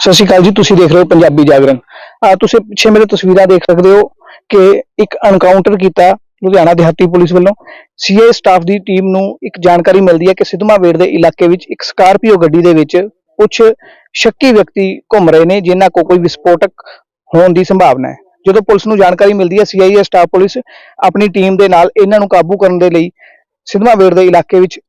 ਸਤਿ ਸ਼੍ਰੀ ਅਕਾਲ ਜੀ, ਤੁਸੀਂ ਦੇਖ ਰਹੇ ਹੋ ਪੰਜਾਬੀ ਜਾਗਰਣ। ਆ, ਤੁਸੀਂ ਪਿੱਛੇ ਮੇਰੇ ਤਸਵੀਰਾਂ ਦੇਖ ਸਕਦੇ ਹੋ ਕਿ ਇੱਕ ਐਨਕਾਊਂਟਰ ਕੀਤਾ ਲੁਧਿਆਣਾ ਦਿਹਾਤੀ ਪੁਲਿਸ ਵੱਲੋਂ। ਸੀਏ ਸਟਾਫ ਦੀ ਟੀਮ ਨੂੰ ਇੱਕ ਜਾਣਕਾਰੀ ਮਿਲਦੀ ਹੈ ਕਿ ਸਿੱਧਵਾਂ ਦੇ ਇਲਾਕੇ ਵਿੱਚ ਇੱਕ ਸਕਾਰਪੀਓ ਗੱਡੀ ਦੇ ਵਿੱਚ ਕੁਝ ਸ਼ੱਕੀ ਵਿਅਕਤੀ ਘੁੰਮ ਰਹੇ ਨੇ, ਜਿਨ੍ਹਾਂ ਕੋਲ ਕੋਈ ਵਿਸਫੋਟਕ ਹੋਣ ਦੀ ਸੰਭਾਵਨਾ ਹੈ। ਜਦੋਂ ਪੁਲਿਸ ਨੂੰ ਜਾਣਕਾਰੀ ਮਿਲਦੀ ਹੈ ਸੀਆਈਏ ਸਟਾਫ ਪੁਲਿਸ ਆਪਣੀ ਟੀਮ ਦੇ ਨਾਲ ਇਹਨਾਂ ਨੂੰ ਕਾਬੂ ਕਰਨ ਦੇ ਲਈ ਸਿੱਧਵਾਂ ਦੇ ਇਲਾਕੇ ਵਿੱਚ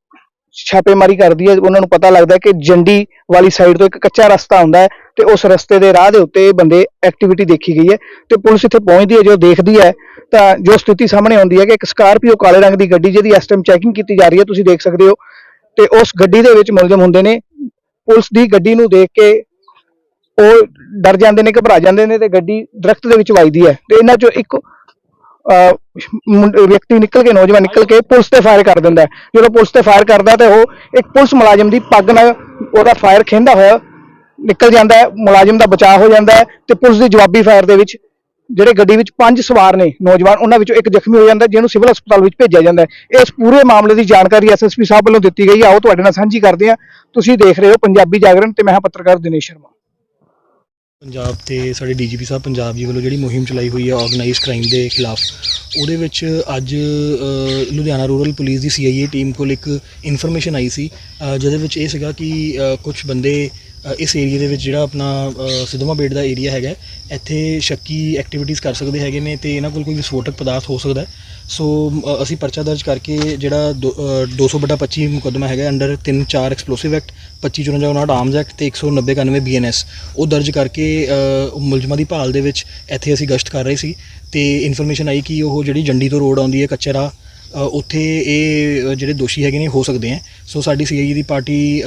ਛਾਪੇਮਾਰੀ ਕਰਦੀ ਹੈ। ਉਹਨਾਂ ਨੂੰ ਪਤਾ ਲੱਗਦਾ ਹੈ ਕਿ ਜੰਡੀ ਵਾਲੀ ਸਾਈਡ ਤੋਂ ਇੱਕ ਕੱਚਾ ਰਸਤਾ ਹੁੰਦਾ ਹੈ। ਤੇ ਉਸ ਰਸਤੇ ਦੇ ਰਾਹ ਦੇ ਉੱਤੇ ਬੰਦੇ ਐਕਟੀਵਿਟੀ ਦੇਖੀ ਗਈ ਹੈ ਤੇ ਪੁਲਿਸ ਇੱਥੇ ਪਹੁੰਚਦੀ ਹੈ ਜਦੋਂ ਦੇਖਦੀ ਹੈ ਤਾਂ ਜੋ ਸਥਿਤੀ ਸਾਹਮਣੇ ਆਉਂਦੀ ਹੈ ਕਿ ਇੱਕ ਸਕਾਰਪੀਓ ਕਾਲੇ ਰੰਗ ਦੀ ਗੱਡੀ ਜਿਹਦੀ ਇਸ ਟਾਈਮ ਚੈਕਿੰਗ ਕੀਤੀ ਜਾ ਰਹੀ ਹੈ ਤੁਸੀਂ ਦੇਖ ਸਕਦੇ ਹੋ ਤੇ ਉਸ ਗੱਡੀ ਦੇ ਵਿੱਚ ਮੁਲਜ਼ਮ ਹੁੰਦੇ ਨੇ ਪੁਲਿਸ ਦੀ ਗੱਡੀ ਨੂੰ ਦੇਖ ਕੇ ਉਹ ਡਰ ਜਾਂਦੇ ਨੇ ਘਬਰਾ ਜਾਂਦੇ ਨੇ ਤੇ ਗੱਡੀ ਦਰਖਤ ਦੇ ਵਿੱਚ ਵੱਜਦੀ ਹੈ ਤੇ ਇਹਨਾਂ ਚੋਂ ਇੱਕ ਅਹ, ਵਿਅਕਤੀ ਨਿਕਲ ਕੇ ਨੌਜਵਾਨ ਨਿਕਲ ਕੇ ਪੁਲਿਸ ਤੇ ਫਾਇਰ ਕਰ ਦਿੰਦਾ ਜਦੋਂ ਪੁਲਿਸ ਤੇ ਫਾਇਰ ਕਰਦਾ ਤੇ ਉਹ ਇੱਕ ਪੁਲਿਸ ਮੁਲਾਜ਼ਮ ਦੀ ਪੱਗ ਨਾਲ ਉਹਦਾ ਫਾਇਰ ਖਿੰਦਾ ਹੋਇਆ ਨਿਕਲ ਜਾਂਦਾ ਹੈ, ਮੁਲਾਜ਼ਮ ਦਾ ਬਚਾਅ ਹੋ ਜਾਂਦਾ ਹੈ ਤੇ ਪੁਲਿਸ ਦੀ ਜਵਾਬੀ ਫਾਇਰ ਦੇ ਵਿੱਚ ਜਿਹੜੇ ਗੱਡੀ ਵਿੱਚ ਪੰਜ ਸਵਾਰ ਨੇ ਨੌਜਵਾਨ, ਉਹਨਾਂ ਵਿੱਚੋਂ ਇੱਕ ਜ਼ਖਮੀ ਹੋ ਜਾਂਦਾ ਜਿਹਨੂੰ ਸਿਵਲ ਹਸਪਤਾਲ ਵਿੱਚ ਭੇਜਿਆ ਜਾਂਦਾ ਹੈ। ਇਸ ਪੂਰੇ ਮਾਮਲੇ ਦੀ ਜਾਣਕਾਰੀ ਐਸਐਸਪੀ ਸਾਹਿਬ ਵੱਲੋਂ ਦਿੱਤੀ ਗਈ ਹੈ। ਆਓ, ਤੁਹਾਡੇ ਨਾਲ ਸਾਂਝੀ ਕਰਦੇ ਹਾਂ। ਤੁਸੀਂ ਦੇਖ ਰਹੇ ਹੋ ਪੰਜਾਬੀ ਜਾਗਰਣ ਤੇ ਮੈਂ ਹਾਂ ਪੱਤਰਕਾਰ ਦਿਨੇਸ਼ ਸ਼ਰਮਾ। ਪੰਜਾਬ ਤੇ ਸਾਡੇ ਡੀਜੀਪੀ ਸਾਹਿਬ ਪੰਜਾਬ ਜੀ ਵੱਲੋਂ ਜਿਹੜੀ ਮੁਹਿੰਮ ਚਲਾਈ ਹੋਈ ਹੈ ਆਰਗੇਨਾਈਜ਼ਡ ਕ੍ਰਾਈਮ ਦੇ ਖਿਲਾਫ, ਉਹਦੇ ਵਿੱਚ ਅੱਜ ਲੁਧਿਆਣਾ ਰੂਰਲ ਪੁਲਿਸ ਦੀ ਸੀਆਈਏ ਟੀਮ ਕੋਲ ਇੱਕ ਇਨਫੋਰਮੇਸ਼ਨ ਆਈ ਸੀ ਜਿਹਦੇ ਵਿੱਚ ਇਹ ਸੀਗਾ ਕਿ ਕੁਝ ਬੰਦੇ ਇਸ ਏਰੀਆ ਦੇ ਵਿੱਚ ਜਿਹੜਾ ਆਪਣਾ ਅ, ਸਿੱਧਵਾਂ ਬੇਟ ਦਾ ਏਰੀਆ ਹੈਗਾ ਇੱਥੇ ਸ਼ੱਕੀ ਐਕਟੀਵਿਟੀਜ਼ ਕਰ ਸਕਦੇ ਹੈਗੇ ਨੇ ਤੇ ਇਹਨਾਂ ਕੋਲ ਕੋਈ ਵਿਸਫੋਟਕ ਪਦਾਰਥ ਹੋ ਸਕਦਾ ਸੋ ਅਸੀਂ ਪਰਚਾ ਦਰਜ ਕਰਕੇ ਜਿਹੜਾ 200/25 ਮੁਕੱਦਮਾ ਹੈਗਾ under 3-4 explosive act 2554 arms act ਤੇ 19091 ਬੀਐਨਐਸ ਉਹ ਦਰਜ ਕਰਕੇ ਮੁਲਜ਼ਮਾਂ ਦੀ ਭਾਲ ਦੇ ਵਿੱਚ ਇੱਥੇ ਅਸੀਂ ਗਸ਼ਤ ਕਰ ਰਹੇ ਸੀ ਤੇ ਇਨਫੋਰਮੇਸ਼ਨ ਆਈ ਕਿ ਉਹ ਜਿਹੜੀ ਜੰਡੀ ਤੋਂ ਰੋਡ ਆਉਂਦੀ ਹੈ ਕੱਚਾ ਰਾਹ ਉੱਥੇ ਇਹ ਜਿਹੜੇ ਦੋਸ਼ੀ ਹੈਗੇ ਨੇ, ਹੋ ਸਕਦੇ ਆ ਸੋ ਸਾਡੀ ਸੀਆਈਏ ਦੀ ਪਾਰਟੀ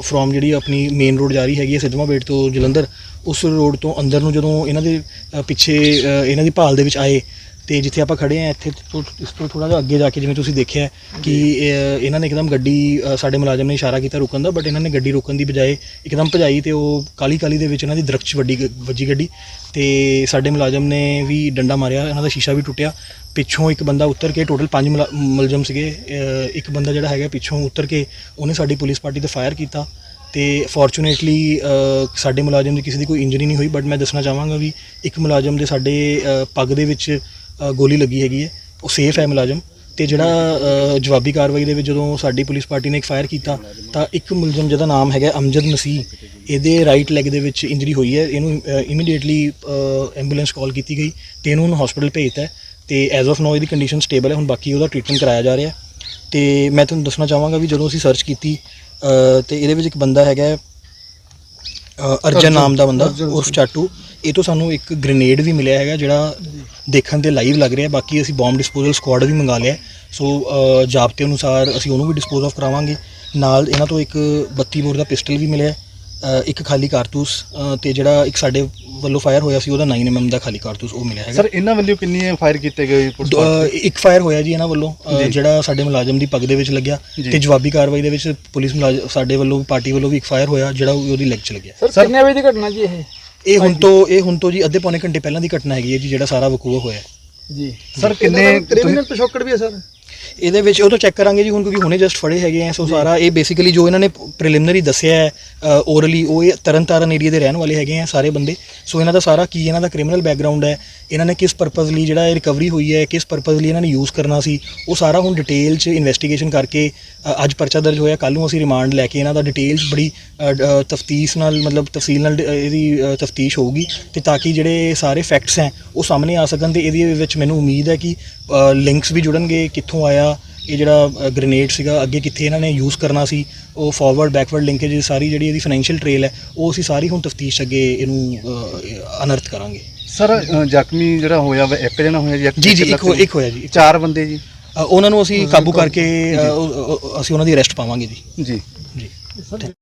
ਫਰੋਮ ਜਿਹੜੀ ਆਪਣੀ ਮੇਨ ਰੋਡ ਜਾ ਰਹੀ ਹੈਗੀ ਹੈ, ਸਿੱਧਵਾਂ ਬੇਟ ਤੋਂ ਜਲੰਧਰ, ਉਸ ਰੋਡ ਤੋਂ ਅੰਦਰ ਨੂੰ ਜਦੋਂ ਇਹਨਾਂ ਦੇ ਪਿੱਛੇ ਇਹਨਾਂ ਦੀ ਭਾਲ ਦੇ ਵਿੱਚ ਆਏ ਤੇ ਜਿੱਥੇ ਆਪਾਂ ਖੜੇ ਆ ਇੱਥੇ ਤੋਂ ਇਸ ਤੋਂ ਥੋੜਾ ਜਿਹਾ ਅੱਗੇ ਜਾ ਕੇ ਜਿਵੇਂ ਤੁਸੀਂ ਦੇਖਿਆ ਕਿ ਇਹ- ਇਹਨਾਂ ਨੇ ਇੱਕਦਮ ਗੱਡੀ ਅ, ਸਾਡੇ ਮੁਲਾਜ਼ਮ ਨੇ ਇਸ਼ਾਰਾ ਕੀਤਾ ਰੁਕਣ ਦਾ ਬਟ ਇਹਨਾਂ ਨੇ ਗੱਡੀ ਰੋਕਣ ਦੀ ਬਜਾਏ ਇੱਕਦਮ ਭਜਾਈ ਤੇ ਉਹ ਕਾਲੀ ਕਾਲੀ ਦੇ ਵਿੱਚ ਇਹਨਾਂ ਦੀ ਦਰਖਤ 'ਚ ਵੱਡੀ ਗ- ਵੱਜੀ ਗੱਡੀ ਤੇ ਸਾਡੇ ਮੁਲਾਜ਼ਮ ਨੇ ਵੀ ਡੰਡਾ ਮਾਰਿਆ ਇਹਨਾਂ ਦਾ ਸ਼ੀਸ਼ਾ ਵੀ ਟੁੱਟਿਆ। ਪਿੱਛੋਂ ਇੱਕ ਬੰਦਾ ਉੱਤਰ ਕੇ ਟੋਟਲ ਪੰਜ ਮੁਲਾ- ਮੁਲਜ਼ਮ ਸੀਗੇ ਅ, ਇੱਕ ਬੰਦਾ ਜਿਹੜਾ ਹੈਗਾ ਪਿੱਛੋਂ ਉੱਤਰ ਕੇ ਉਹਨੇ ਸਾਡੀ ਪੁਲਿਸ ਪਾਰਟੀ ਤੇ ਫਾਇਰ ਕੀਤਾ ਤੇ ਫੋਰਚੂਨੇਟਲੀ ਸਾਡੇ ਮੁਲਾਜ਼ਮ ਦੀ ਕਿਸੇ ਦੀ ਕੋਈ ਇੰਜਰੀ ਨਹੀਂ ਹੋਈ ਬਟ ਮੈਂ ਦੱਸਣਾ ਚਾਹਾਂਗਾ ਵੀ ਇੱਕ ਮੁਲਾਜ਼ਮ ਦੇ ਸਾਡੇ ਅ, ਪੱਗ ਦੇ ਵਿੱਚ ਅ, ਗੋਲੀ ਲੱਗੀ ਹੈਗੀ ਹੈ। ਉਹ ਸੇਫ ਹੈ ਮੁਲਾਜ਼ਮ। ਤੇ ਜਿਹੜਾ ਅ, ਜਵਾਬੀ ਕਾਰਵਾਈ ਦੇ ਵਿੱਚ ਜਦੋਂ ਸਾਡੀ ਪੁਲਿਸ ਪਾਰਟੀ ਨੇ ਇੱਕ ਫਾਇਰ ਕੀਤਾ ਤਾਂ ਇੱਕ ਮੁਲਜ਼ਮ ਜਿਹਦਾ ਨਾਮ ਹੈਗਾ ਅਮਜਦ ਮਸੀਹ ਇਹਦੇ ਰਾਈਟ ਲੈਗ ਦੇ ਵਿੱਚ ਇੰਜਰੀ ਹੋਈ ਹੈ। ਇਹਨੂੰ ਇਮੀਡੀਏਟਲੀ ਐਂਬੂਲੈਂਸ ਕਾਲ ਕੀਤੀ ਗਈ ਤੇ ਇਹਨੂੰ ਹੁਣ ਹਸਪੀਟਲ ਭੇਜਤਾ ਹੈ। ਤੇ ਐਜ਼ ਆਫ ਨਾਓ ਇਹਦੀ ਕੰਡੀਸ਼ਨ ਸਟੇਬਲ ਹੈ। ਹੁਣ ਬਾਕੀ ਉਹਦਾ ਟ੍ਰੀਟਮੈਂਟ ਕਰਾਇਆ ਜਾ ਰਿਹਾ ਹੈ। ਤੇ ਮੈਂ ਤੁਹਾਨੂੰ ਦੱਸਣਾ ਚਾਹਾਂਗਾ ਵੀ ਜਦੋਂ ਅਸੀਂ ਸਰਚ ਕੀਤੀ ਅ, ਤੇ ਇਹਦੇ ਵਿੱਚ ਇੱਕ ਬੰਦਾ ਹੈਗਾ ਹੈ, ਅਰਜਨ ਨਾਮ ਦਾ ਬੰਦਾ ਉਰਫ ਚਾਟੂ। ਇਹ ਤੋਂ ਸਾਨੂੰ ਇੱਕ ਗ੍ਰੇਨੇਡ ਵੀ ਮਿਲਿਆ ਹੈਗਾ ਜਿਹੜਾ ਦੇਖਣ ਤੇ ਲਾਈਵ ਲੱਗ ਰਿਹਾ ਬਾਕੀ ਅਸੀਂ ਬੰਬ ਡਿਸਪੋਜ਼ਲ ਸਕੁਆਡ ਵੀ ਮੰਗਾ ਲਿਆ ਸੋ ਜਾਬਤੇ ਅਨੁਸਾਰ ਅਸੀਂ ਉਹਨੂੰ ਵੀ ਡਿਸਪੋਜ਼ ਆਫ ਕਰਾਵਾਂਗੇ। ਨਾਲ ਇਹਨਾਂ ਤੋਂ ਇੱਕ 32 ਬੋਰ ਦਾ ਪਿਸਟਲ ਵੀ ਮਿਲਿਆ ਇੱਕ ਖਾਲੀ ਕਾਰਤੂਸ ਤੇ ਜਿਹੜਾ ਇੱਕ ਸਾਡੇ ਵੱਲੋਂ ਫਾਇਰ ਹੋਇਆ ਸੀ ਉਹਦਾ 9 mm ਦਾ ਖਾਲੀ ਕਾਰਤੂਸ ਉਹ ਮਿਲਿਆ ਹੈਗਾ। ਸਰ ਇਹਨਾਂ ਵੱਲੋਂ ਕਿੰਨੀ ਫਾਇਰ ਕੀਤੇ ਗਏ ਪੁਲਿਸ ਦ- ਅ, ਇੱਕ ਫਾਇਰ ਹੋਇਆ ਜੀ ਇਹਨਾਂ ਵੱਲੋਂ ਅ, ਜੀ। ਜਿਹੜਾ ਸਾਡੇ ਮੁਲਾਜ਼ਮ ਦੀ ਪੱਗ ਦੇ ਵਿੱਚ ਲੱਗਿਆ ਜੀ। ਤੇ ਜਵਾਬੀ ਕਾਰਵਾਈ ਦੇ ਵਿੱਚ ਪੁਲਿਸ ਮੁਲਾਜ਼ਮ ਸਾਡੇ ਵੱਲੋਂ ਪਾਰਟੀ ਵੱਲੋਂ ਵੀ ਇੱਕ ਫਾਇਰ ਹੋਇਆ ਜਿਹੜਾ ਉਹਦੀ ਲੈਗ 'ਚ ਲੱਗਿਆ। ਸਰ ਕਿੰਨੇ ਵਜੇ ਦੀ ਘਟਨਾ ਜੀ ਇਹ? ਇਹ ਹੁਣ ਤੋਂ ਇਹ ਹੁਣ ਤੋਂ ਜੀ ਅੱਧੇ ਪੌਣੇ ਘੰਟੇ ਪਹਿਲਾਂ ਦੀ ਘਟਨਾ ਹੈਗੀ ਹੈ ਜੀ ਜਿਹੜਾ ਸਾਰਾ ਵਕੂਆ ਹੋਇਆ ਹੈ। ਜੀ। ਸਰ ਕਿੰਨੇ ਕ੍ਰਿਮੀਨਲ ਪਿਛੋਕੜ ਵੀ ਹੈ ਸਰ ਇਹਦੇ ਵਿੱਚ ਉਹ ਤਾਂ ਚੈੱਕ ਕਰਾਂਗੇ ਜੀ ਹੁਣ ਕਿਉਂਕਿ ਹੁਣੇ ਜਸਟ ਫੜੇ ਹੈਗੇ ਆ ਸੋ ਸਾਰਾ ਇਹ ਬੇਸਿਕਲੀ ਜੋ ਇਹਨਾਂ ਨੇ ਪ੍ਰੀਲਿਮਿਨਰੀ ਦੱਸਿਆ ਹੈ ਓਰਲੀ ਉਹ ਇਹ ਤਰਨਤਾਰਨ ਏਰੀਆ ਦੇ ਰਹਿਣ ਵਾਲੇ ਹੈਗੇ ਆ ਸਾਰੇ ਬੰਦੇ। ਸੋ ਇਹਨਾਂ ਦਾ ਸਾਰਾ ਕੀ ਇਹਨਾਂ ਦਾ ਕ੍ਰਿਮੀਨਲ ਬੈਕਗ੍ਰਾਉਂਡ ਹੈ ਇਹਨਾਂ ਨੇ ਕਿਸ ਪਰਪਸ ਲਈ ਜਿਹੜਾ ਇਹ ਰਿਕਵਰੀ ਹੋਈ ਹੈ ਕਿਸ ਪਰਪਸ ਲਈ ਇਹਨਾਂ ਨੇ ਯੂਜ਼ ਕਰਨਾ ਸੀ ਉਹ ਸਾਰਾ ਹੁਣ ਡਿਟੇਲ 'ਚ ਇਨਵੈਸਟੀਗੇਸ਼ਨ ਕਰਕੇ ਅੱਜ ਪਰਚਾ ਦਰਜ ਹੋਇਆ ਕੱਲ ਨੂੰ ਅਸੀਂ ਰਿਮਾਂਡ ਲੈ ਕੇ ਇਹਨਾਂ ਦਾ ਡਿਟੇਲ 'ਚ ਬੜੀ ਤਫਤੀਸ਼ ਨਾਲ ਮਤਲਬ ਤਫਸੀਲ ਨਾਲ ਇਹਦੀ ਤਫਤੀਸ਼ ਹੋਊਗੀ ਤੇ ਤਾਂ ਕਿ ਜਿਹੜੇ ਸਾਰੇ ਫੈਕਟਸ ਹੈ ਉਹ ਸਾਹਮਣੇ ਆ ਸਕਣ ਤੇ ਇਹਦੇ ਵਿੱਚ ਮੈਨੂੰ ਉਮੀਦ ਹੈ ਕਿ ਲਿੰਕਸ ਵੀ ਜੁੜਨਗੇ ਕਿੱਥੋਂ ਆਇਆ ਇਹ ਜਿਹੜਾ ਗ੍ਰੇਨੇਡ ਸੀਗਾ ਅੱਗੇ ਕਿੱਥੇ ਇਹਨਾਂ ਨੇ ਯੂਜ਼ ਕਰਨਾ ਸੀ ਉਹ ਫਾਰਵਰਡ ਬੈਕਵਰਡ ਲਿੰਕੇਜ ਸਾਰੀ ਜਿਹੜੀ ਇਹਦੀ ਫਾਈਨੈਂਸ਼ੀਅਲ ਟ੍ਰੇਲ ਹੈ ਉਹ ਅਸੀਂ ਸਾਰੀ ਹੁਣ ਤਫਤੀਸ਼ ਅੱਗੇ ਇਹਨੂੰ ਅਨਰਥ ਕਰਾਂਗੇ। ਸਰ ਜ਼ਖਮੀ ਜਿਹੜਾ ਹੋਇਆ ਵਾ ਇੱਕ ਜਣਾ ਹੋਇਆ ਜੀ ਇੱਕ- ਜੀ ਇੱਕ ਹੋਇਆ ਜੀ ਚਾਰ ਬੰਦੇ ਜੀ। ਉਹਨਾਂ ਨੂੰ ਅਸੀਂ ਕਾਬੂ ਕਰਕੇ ਅਸੀਂ ਉਹਨਾਂ ਦੀ ਅਰੈਸਟ ਪਾਵਾਂਗੇ ਜੀ। ਜੀ। ਜੀ।